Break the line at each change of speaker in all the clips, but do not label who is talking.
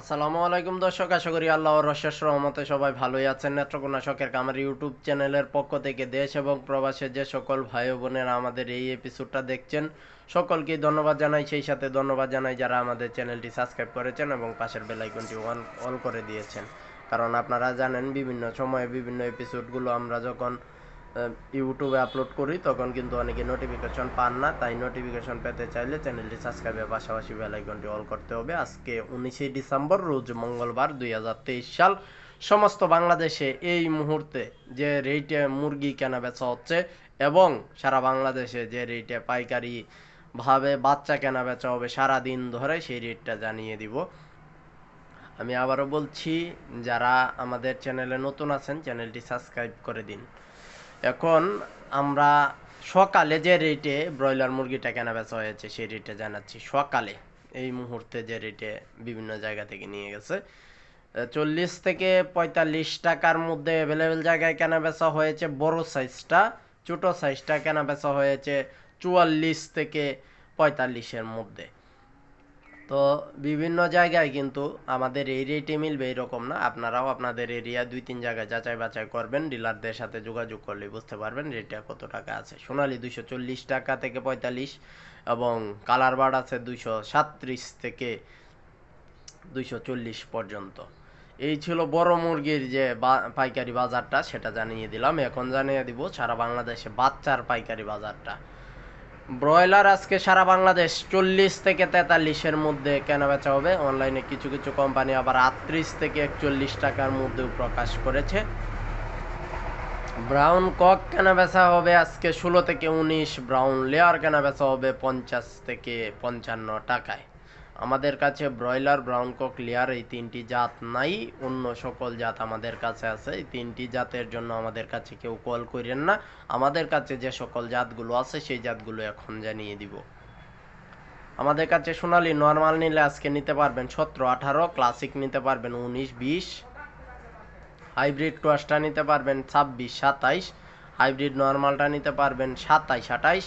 আসসালামু আলাইকুম দর্শক, আশা করি আল্লাহর রশেষ রহমতে সবাই ভালোই আছেন। নেত্রকোনা শখের কামার ইউটিউব চ্যানেলের পক্ষ থেকে দেশ এবং প্রবাসে যে সকল ভাই বোনেরা আমাদের এই এপিসোডটা দেখছেন, সকলকে ধন্যবাদ জানাই। সেই সাথে ধন্যবাদ জানাই যারা আমাদের চ্যানেলটি সাবস্ক্রাইব করেছেন এবং পাশের বেল আইকনটি অন অন করে দিয়েছেন। কারণ আপনারা জানেন, বিভিন্ন সময়ে বিভিন্ন এপিসোডগুলো আমরা যখন ইউটিউবে আপলোড করি, তখন কিন্তু অনেকে নোটিফিকেশন পান না, তাই নোটিফিকেশন পেতে চাইলে চ্যানেলটি সাবস্ক্রাইবের পাশাপাশি বেল আইকনটি অল করতে হবে। আজকে উনিশে ডিসেম্বর, রোজ মঙ্গলবার দু হাজার তেইশ সাল। সমস্ত বাংলাদেশে এই মুহূর্তে যে রেটে মুরগি কেনা বেচা হচ্ছে এবং সারা বাংলাদেশে যে রেটে পাইকারি ভাবে বাচ্চা কেনা বেচা হবে সারা দিন ধরে, সেই রেটটা জানিয়ে দিব। আমি আবারও বলছি, যারা আমাদের চ্যানেলে নতুন আছেন চ্যানেলটি সাবস্ক্রাইব করে দিন। এখন আমরা সকালে যে রেটে ব্রয়লার মুরগিটা কেনা বেচা হয়েছে, সেই রেটে জানাচ্ছি সকালে। এই মুহূর্তে যে রেটে বিভিন্ন জায়গা থেকে নিয়ে গেছে। চল্লিশ থেকে পঁয়তাল্লিশ টাকার মধ্যে অ্যাভেলেবেল জায়গায় কেনা বেচা হয়েছে। বড় সাইজটা ছোট সাইজটা কেনা বেচা হয়েছে চুয়াল্লিশ থেকে পঁয়তাল্লিশের মধ্যে। তো বিভিন্ন জায়গায় কিন্তু আমাদের এই রেটে মিলবে এরকম না। আপনারাও আপনাদের এরিয়া দুই, তিন জায়গায় যাচাই বাছাই করবেন, ডিলারদের সাথে যোগাযোগ করলে বুঝতে পারবেন রেটটা কত টাকা আছে। সোনালি দুইশো চল্লিশ টাকা থেকে পঁয়তাল্লিশ এবং কালার বার্ড আছে দুইশো সাতত্রিশ থেকে দুইশো চল্লিশ পর্যন্ত। এই ছিল বড় মুরগির যে পাইকারি বাজারটা, সেটা জানিয়ে দিলাম। এখন জানিয়ে দিব সারা বাংলাদেশে বাচ্চার পাইকারি বাজারটা। ব্রয়লার আজকে সারা বাংলাদেশ চল্লিশ থেকে তেতাল্লিশের মধ্যে কেনা বেচা হবে। অনলাইনে কিছু কিছু কোম্পানি আবার আটত্রিশ থেকে একচল্লিশ টাকার মধ্যেও প্রকাশ করেছে। ব্রাউন কক কেনা বেচা হবে আজকে ষোলো থেকে উনিশ ব্রাউন লেয়ার কেনা বেচা হবে পঞ্চাশ থেকে পঞ্চান্ন টাকায়। আমাদের কাছে ব্রয়লার ব্রাউন কক লেয়ার এই তিনটি জাত নাই। অন্য সকল জাত আমাদের কাছে আছে। এই তিনটি জাতের জন্য আমাদের কাছে কেউ কল করেন না। আমাদের কাছে যে সকল জাতগুলো আছে, সেই জাতগুলো এখন জানিয়ে দিব। আমাদের কাছে সোনালি নর্মাল নিলে আজকে নিতে পারবেন সতেরো, আঠারো ক্লাসিক নিতে পারবেন উনিশ, বিশ। হাইব্রিড ক্রসটা নিতে পারবেন ছাব্বিশ, সাতাইশ। হাইব্রিড নর্মালটা নিতে পারবেন সাতাইশ, আঠাইশ।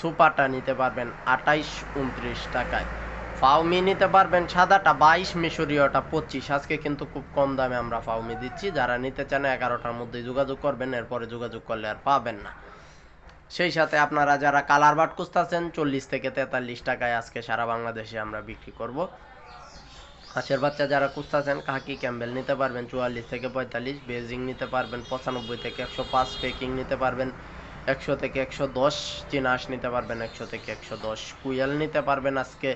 সুপারটা নিতে পারবেন আঠাইশ, উনত্রিশ টাকায়। ফাউমি নিতে পারবেন সাদাটা বাইশ, মিশরীয়টা পঁচিশ। আজকে কিন্তু খুব কম দামে আমরা ফাউমি দিচ্ছি। যারা নিতে চান এগারোটার মধ্যে যোগাযোগ করবেন, এরপরে যোগাযোগ করলে আর পাবেন না। সেই সাথে আপনারা যারা কালার বাট খুঁজতেছেন, চল্লিশ থেকে তেতাল্লিশ টাকায় আজকে সারা বাংলাদেশে আমরা বিক্রি করব। হাঁসের বাচ্চা যারা খুঁজতেছেন, কাকি ক্যাম্বেল নিতে পারবেন চুয়াল্লিশ থেকে পঁয়তাল্লিশ, বেজিং নিতে পারবেন পঁচানব্বই থেকে একশো পাঁচ, পেকিং নিতে পারবেন একশো থেকে একশো দশ চিনাস নিতে পারবেন একশো থেকে একশো দশ, কুয়েল নিতে পারবেন আজকে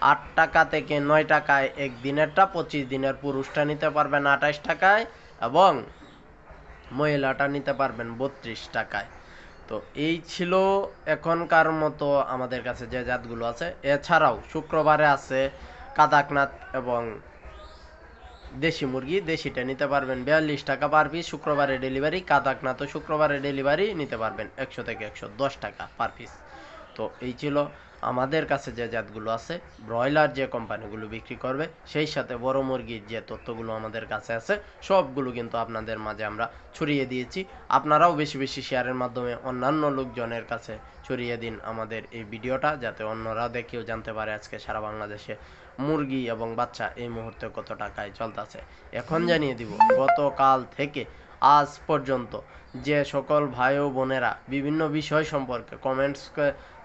আট টাকা থেকে নয় টাকায় এক দিনেরটা পঁচিশ দিনের পুরুষটা নিতে পারবেন আঠাশ টাকায় এবং মহিলাটা নিতে পারবেন বত্রিশ টাকায়। তো এই ছিল এখনকার মতো আমাদের কাছে যে জাতগুলো আছে। এছাড়াও শুক্রবারে আছে কাদাকনাথ এবং দেশি মুরগি, দেশিটা নিতে পারবেন বিয়াল্লিশ টাকা পার পিস, শুক্রবারে ডেলিভারি কাদাকনাথ শুক্রবারে ডেলিভারি নিতে পারবেন একশো থেকে একশো দশ টাকা পার পিস। তো এই ছিল আমাদের কাছে যে জাতগুলো আছে, ব্রয়লার যে কোম্পানিগুলো বিক্রি করবে, সেই সাথে বড় মুরগির যে তথ্যগুলো আমাদের কাছে আছে, সবগুলো কিন্তু আপনাদের মাঝে আমরা ছড়িয়ে দিয়েছি। আপনারাও বেশি বেশি শেয়ারের মাধ্যমে অন্যান্য লোকজনের কাছে ছড়িয়ে দিন আমাদের এই ভিডিওটা, যাতে অন্যরা দেখেও জানতে পারে আজকে সারা বাংলাদেশে মুরগি এবং বাচ্চা এই মুহূর্তে কত টাকায় চলতেছে। এখন জানিয়ে দিব, গতকাল থেকে আজ পর্যন্ত যে সকল ভাই ও বোনেরা বিভিন্ন বিষয় সম্পর্কে কমেন্টস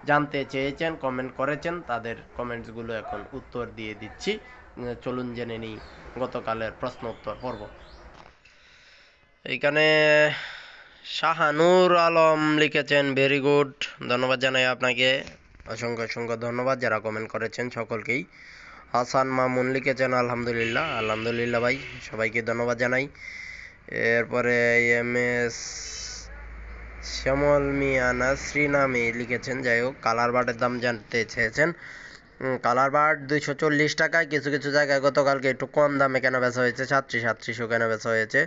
জানতে চেয়েছেন কমেন্ট করেছেন, তাদের কমেন্টসগুলো এখন উত্তর দিয়ে দিচ্ছি। চলুন জেনে নিই গতকালের প্রশ্ন উত্তর পর্ব। এইখানে শাহানুর আলম লিখেছেন ভেরি গুড ধন্যবাদ জানাই আপনাকে। অসংখ্য অসংখ্য ধন্যবাদ যারা কমেন্ট করেছেন সকলকেই। হাসান মামুন লিখেছেন, আলহামদুলিল্লাহ আলহামদুলিল্লাহ ভাই, সবাইকে ধন্যবাদ জানাই। এরপরে এম এস শ্যামল মিয়া নাসরি নামে লিখেছেন, যাই হোক, কালার বার্ডের দাম জানতে চেয়েছেন। কালার বার্ড দুইশো চল্লিশ টাকায় কিছু কিছু জায়গায় গতকালকে একটু কম দামে কেনা বেচা হয়েছে? সাতত্রিশ, সাতত্রিশও কেনা বেচা হয়েছে?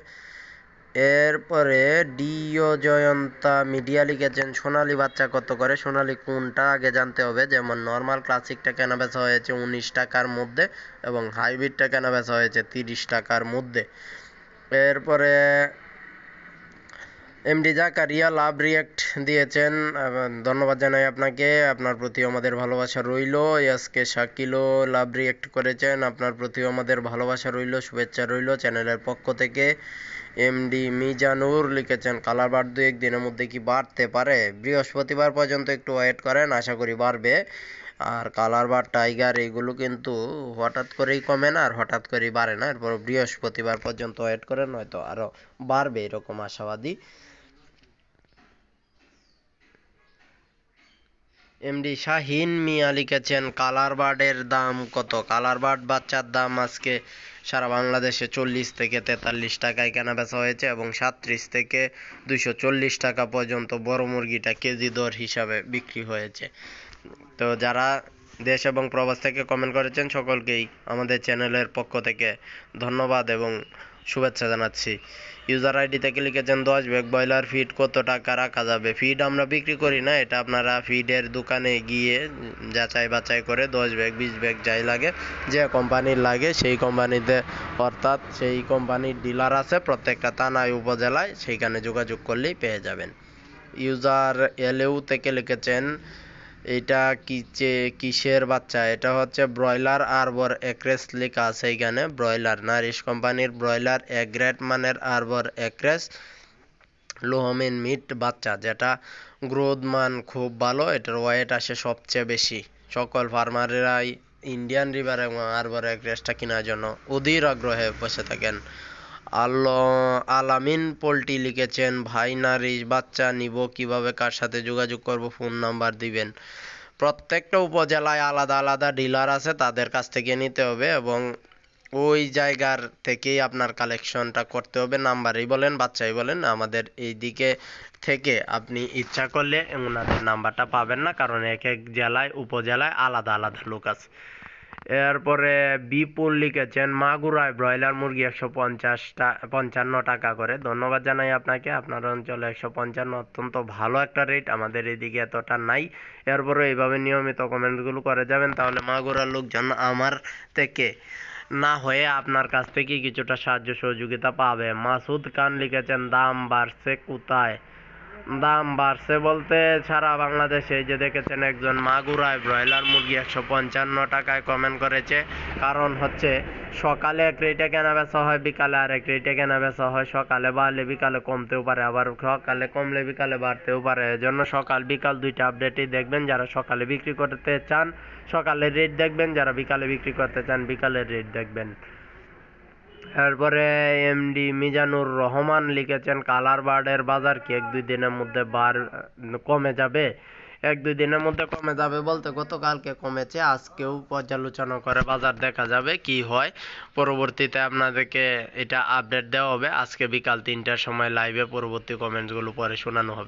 এরপরে ডিও জয়ন্তা মিডিয়া লিখেছেন, সোনালি বাচ্চা কত করে? সোনালি কোনটা আগে জানতে হবে? যেমন নর্মাল ক্লাসিকটা কেনা বেচা হয়েছে উনিশ টাকার মধ্যে এবং হাইব্রিডটা কেনা বেচা হয়েছে তিরিশ টাকার মধ্যে। এরপরে এমডি জাকারিয়া লাভ রিয়েক্ট দিয়েছেন ধন্যবাদ জানাই আপনাকে। আপনার প্রতি আমাদের ভালোবাসা রইল। আজকে শাকিলও লাভ রিয়েক্ট করেছেন। আপনার প্রতি আমাদের ভালোবাসা রইল, শুভেচ্ছা রইল। চ্যানেলের পক্ষ থেকে এমডি মিজানুর লিখেছেন, কালার বার দু এক দিনের মধ্যে কি বাড়তে পারে? বৃহস্পতিবার পর্যন্ত একটু ওয়েট করেন, আশা করি বাড়বে। আর কালার বার, টাইগার, এগুলো কিন্তু হঠাৎ করেই কমে না, আর হঠাৎ করেই বাড়ে না। এরপর বৃহস্পতিবার পর্যন্ত ওয়েট করেন হয়তো আরও বাড়বে, এরকম আশাবাদী। এমডি শাহিন মিয়া লিখেছেন কালার বার্ডের দাম কত? কালার বার্ড বাচ্চার দাম আজকে সারা বাংলাদেশে চল্লিশ থেকে তেতাল্লিশ টাকায় কেনা বেচা হয়েছে এবং সাতত্রিশ থেকে দুইশো চল্লিশ টাকা পর্যন্ত বড় মুরগিটা কেজি দর হিসাবে বিক্রি হয়েছে। তো যারা দেশ এবং প্রবাস থেকে কমেন্ট করেছেন, সকলকেই আমাদের চ্যানেলের পক্ষ থেকে ধন্যবাদ এবং শুভেচ্ছা জানাচ্ছি। ইউজার আইডি থেকে লিখেছেন, দশ ব্যাগ ব্রয়লার ফিড কত টাকা রাখা যাবে? ফিড আমরা বিক্রি করি না, এটা আপনারা ফিডের দোকানে গিয়ে যাচাই বাছাই করে দশ ব্যাগ, বিশ ব্যাগ যাই লাগে, যে কোম্পানির লাগে, সেই কোম্পানিতে অর্থাৎ সেই কোম্পানির ডিলার আছে, প্রত্যেকটা থানায়, উপজেলায়, সেইখানে যোগাযোগ করলেই পেয়ে যাবেন। ইউজার এলইউ থেকে লিখেছেন এটা কিচে কিসের বাচ্চা? এটা হচ্ছে ব্রয়লার আরবর একরেস লেখা আছে এখানে, ব্রয়লার নারিশ কোম্পানির ব্রয়লার এক গ্রেড মানের আরবর একরেস লোহমিন মিট বাচ্চা, যেটা গ্রোথ মান খুব ভালো, এটার ওয়েট আসে সবচেয়ে বেশি। সকল ফার্মারেরাই ইন্ডিয়ান রিভার এবং আরবর একরেসটা কেনার জন্য অধীর আগ্রহে বসে থাকেন। আল আলামিন পোল্ট্রি লিখেছেন, ভাই নারী, বাচ্চা নিব, কীভাবে কার সাথে যোগাযোগ করব, ফোন নাম্বার দিবেন। প্রত্যেকটা উপজেলায় আলাদা আলাদা ডিলার আছে, তাদের কাছ থেকে নিতে হবে এবং ওই জায়গার থেকেই আপনার কালেকশনটা করতে হবে, নাম্বারই বলেন, বাচ্চাই বলেন, আমাদের এই দিকে থেকে আপনি ইচ্ছা করলে ওনাদের নাম্বারটা পাবেন না, কারণ এক এক জেলায়, উপজেলায় আলাদা আলাদা লোক আছে। এরপরে বিপুল লিখেছেন মাগুরায় ব্রয়লার মুরগি একশো পঞ্চাশটা, পঞ্চান্ন টাকা করে। ধন্যবাদ জানাই আপনাকে। আপনার অঞ্চলে একশো পঞ্চান্ন অত্যন্ত ভালো একটা রেট আমাদের এদিকে এতটা নাই। এরপরে এইভাবে নিয়মিত কমেন্টগুলো করে যাবেন, তাহলে মাগুরার লোকজন আমার থেকে না হয়ে আপনার কাছ থেকে কিছুটা সাহায্য সহযোগিতা পাবে। মাসুদ খান লিখেছেন, দাম বাড়ছে কোথায়? দাম বাড়ছে বলতে সারা বাংলাদেশে যে দেখেছেন একজন মাগুরায় ব্রয়লার মুরগি একশো পঞ্চান্ন টাকায় কমেন্ট করেছে। কারণ হচ্ছে সকালে এক রেটে কেনা বেচা হয়, বিকালে আর এক রেটে কেনা বেচা হয়, সকালে বাড়লে বিকালে কমতেও পারে, আবার সকালে কমলে বিকালে বাড়তেও পারে। এজন্য সকাল বিকাল দুইটা আপডেটই দেখবেন, যারা সকালে বিক্রি করতে চান, সকালের রেট দেখবেন, যারা বিকালে বিক্রি করতে চান, বিকালের রেট দেখবেন। এরপরে এমডি মিজানুর রহমান লিখেছেন, কালার বার্ডের বাজার কি এক দুই দিনের মধ্যে বার কমে যাবে? এক দুই দিনের মধ্যে কমে যাবে বলতে গতকালকে কমেছে, আজকেও পর্যালোচনা করে বাজার দেখা যাবে কি হয়। পরবর্তীতে আপনাদেরকে এটা আপডেট দেওয়া হবে। আজকে বিকাল তিনটার সময় লাইভে পরবর্তী কমেন্টসগুলো পরে শোনানো হবে।